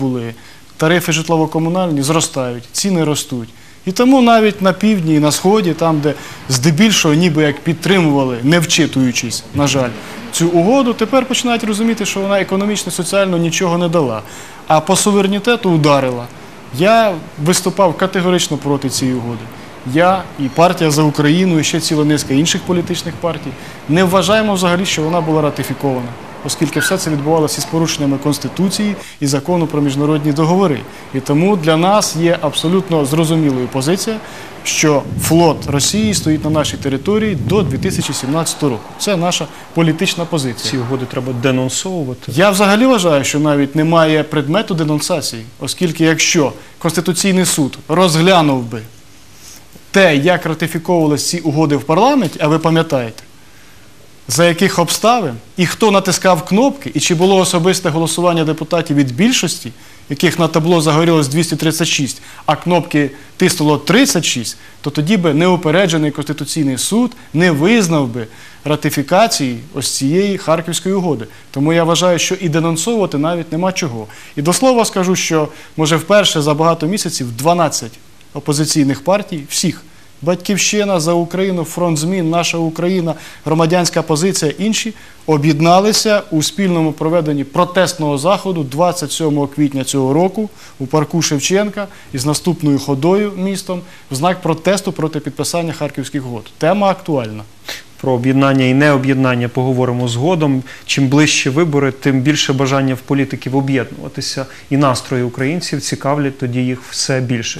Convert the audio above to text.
були, тарифи житлово-комунальні зростають, ціни ростуть. І тому навіть на півдні і на сході, там, де здебільшого ніби як підтримували, не вчитуючись, на жаль, цю угоду, тепер починають розуміти, що вона економічно, соціально нічого не дала, а по суверенітету ударила. Я виступав категорично проти цієї угоди. Я і партія за Україну, і ще ціла низка інших політичних партій не вважаємо взагалі, що вона була ратифікована, оскільки все це відбувалося із порушеннями Конституції і закону про міжнародні договори. І тому для нас є абсолютно зрозумілою позиція, що флот Росії стоїть на нашій території до 2017 року. Це наша політична позиція. Ці угоди треба денонсовувати. Я взагалі вважаю, що навіть немає предмету денонсації, оскільки якщо Конституційний суд розглянув би те, як ратифіковувалися ці угоди в парламенті, а ви пам'ятаєте, за яких обставин і хто натискав кнопки, і чи було особисте голосування депутатів від більшості, яких на табло загорілось 236, а кнопки тиснуло 36, то тоді би неупереджений Конституційний суд не визнав би ратифікації ось цієї Харківської угоди. Тому я вважаю, що і денонсовувати навіть нема чого. І до слова скажу, що може вперше за багато місяців 12 опозиційних партій, всіх Батьківщина за Україну, фронт змін, наша Україна, громадянська позиція, інші об'єдналися у спільному проведенні протестного заходу 27 квітня цього року у парку Шевченка із наступною ходою містом в знак протесту проти підписання Харківських угод. Тема актуальна. Про об'єднання і необ'єднання поговоримо згодом. Чим ближче вибори, тим більше бажання в політиків об'єднуватися. І настрої українців цікавлять тоді їх все більше.